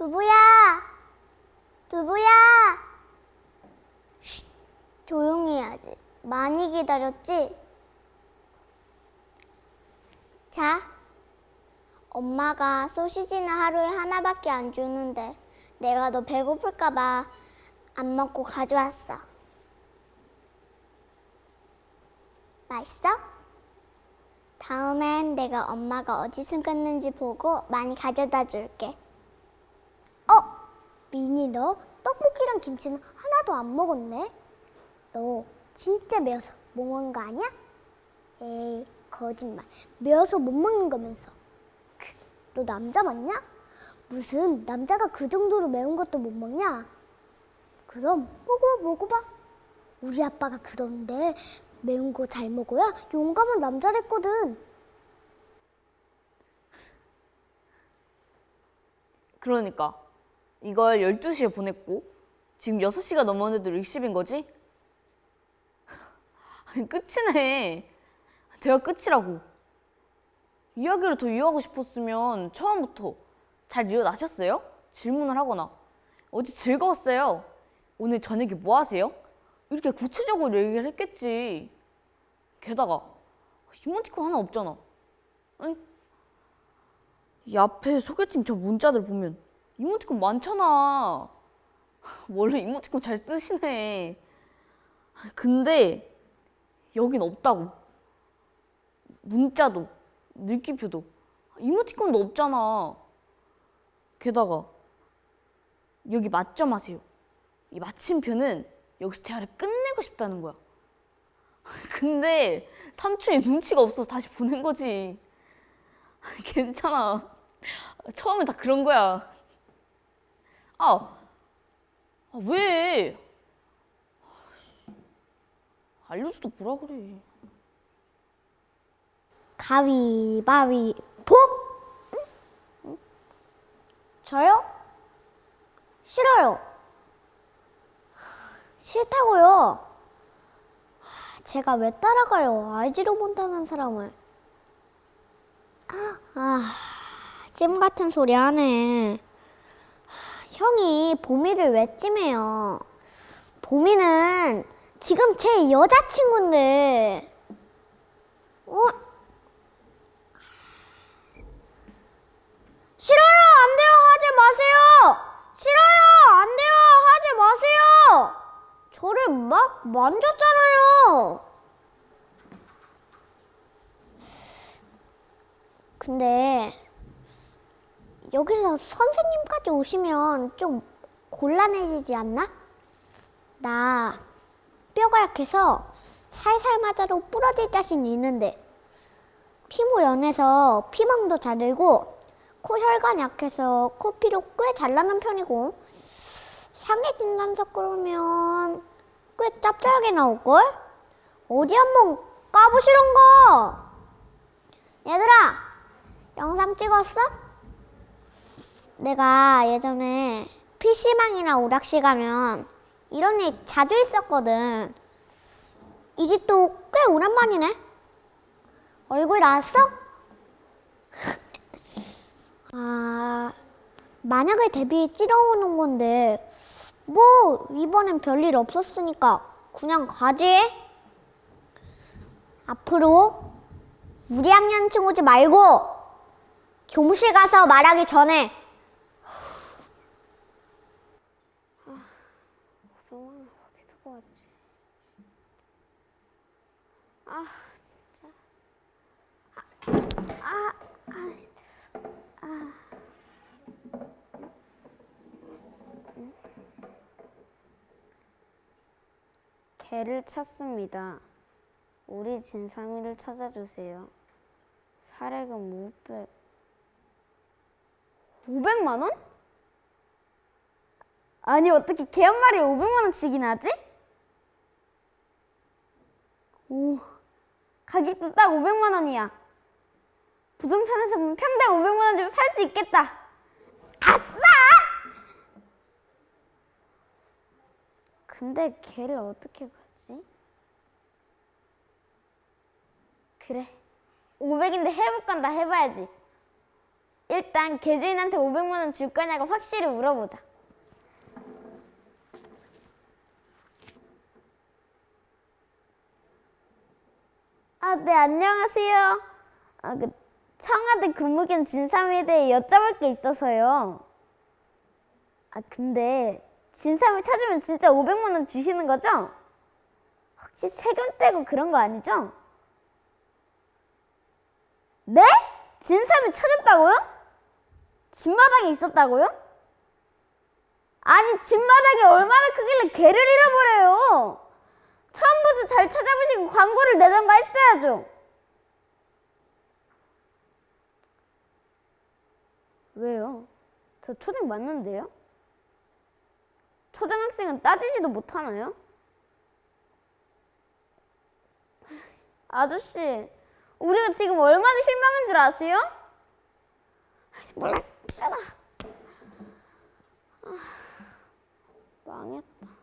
두부야! 두부야! 쉿! 조용히 해야지. 많이 기다렸지? 자, 엄마가 소시지는 하루에 하나밖에 안 주는데 내가 너 배고플까봐 안 먹고 가져왔어. 맛있어? 다음엔 내가 엄마가 어디 숨겼는지 보고 많이 가져다 줄게. 어? 미니 너 떡볶이랑 김치는 하나도 안 먹었네? 너 진짜 매워서 못 먹은 거 아니야? 에이 거짓말 매워서 못 먹는 거면서 크, 너 남자 맞냐? 무슨 남자가 그 정도로 매운 것도 못 먹냐? 그럼 먹어봐 먹어봐 우리 아빠가 그러는데 매운 거 잘 먹어야 용감한 남자랬거든 그러니까 이걸 12시에 보냈고 지금 6시가 넘었는데도 리시브인 거지? 아니 끝이네. 대화 끝이라고. 이야기를 더 이어가고 싶었으면 처음부터 잘 일어나셨어요? 질문을 하거나 어제 즐거웠어요. 오늘 저녁에 뭐 하세요? 이렇게 구체적으로 얘기를 했겠지. 게다가 이모티콘 하나 없잖아. 응? 이 앞에 소개팅 저 문자들 보면 이모티콘 많잖아. 원래 이모티콘 잘 쓰시네. 근데 여긴 없다고. 문자도 느낌표도 이모티콘도 없잖아. 게다가 여기 맞점 하세요. 이 마침표는 여기서 대화를 끝내고 싶다는 거야. 근데 삼촌이 눈치가 없어서 다시 보낸 거지. 괜찮아. 처음에 다 그런 거야. 아, 아 왜? 알려줘도 뭐라 그래. 가위바위보? 응? 저요? 싫어요. 싫다고요. 제가 왜 따라가요? 알지도 못하는 사람을. 아, 찜 같은 소리 하네. 형이 보미를 왜 찜해요? 보미는 지금 제 여자친구인데. 어? 싫어요! 안 돼요! 하지 마세요! 싫어요! 안 돼요! 하지 마세요! 저를 막 만졌잖아요! 근데 여기서 선생님까지 오시면 좀 곤란해지지 않나? 나 뼈가 약해서 살살 맞아도 부러질 자신이 있는데 피부 연해서 피망도 잘 들고 코 혈관 약해서 코피도 꽤 잘 나는 편이고 상해 진단서 그러면 꽤 짭짤하게 나올걸? 어디 한번 까보시던가 얘들아 영상 찍었어? 내가 예전에 PC방이나 오락실 가면 이런 일 자주 있었거든 이 집도 꽤 오랜만이네 얼굴 나왔어? 아, 만약을 대비해 찌러오는 건데, 뭐, 이번엔 별일 없었으니까 그냥 가지. 앞으로 우리 학년 친구지 말고, 교무실 가서 말하기 전에. 병원 어디서 보았지? 아, 진짜. 아, 아, 개를 찾습니다. 우리 진삼이를 찾아주세요. 사례금 500. 500만 원? 아니 어떻게 개 한 마리에 500만 원씩이나 하지? 오, 가격도 딱 500만 원이야. 부동산에서 보면 평당 500만 원 주면 살 수 있겠다. 아싸! 근데 걔를 어떻게 가지? 그래. 500인데 해볼 건 다 해봐야지. 일단 개주인한테 500만 원 줄 거냐고 확실히 물어보자. 아, 네, 안녕하세요. 아, 그 청와대 근무견 진삼에 대해 여쭤볼 게 있어서요. 아, 근데 진삼을 찾으면 진짜 500만 원 주시는 거죠? 혹시 세금 떼고 그런 거 아니죠? 네? 진삼을 찾았다고요? 집마당에 있었다고요? 아니 집마당이 얼마나 크길래 개를 잃어버려요? 처음부터 잘 찾아보시고 광고를 내던가 했어야죠. 왜요? 저 초등 맞는데요? 초등학생은 따지지도 못하나요? 아저씨, 우리가 지금 얼마나 실망한 줄 아세요? 아이씨, 몰라. 아, 망했다.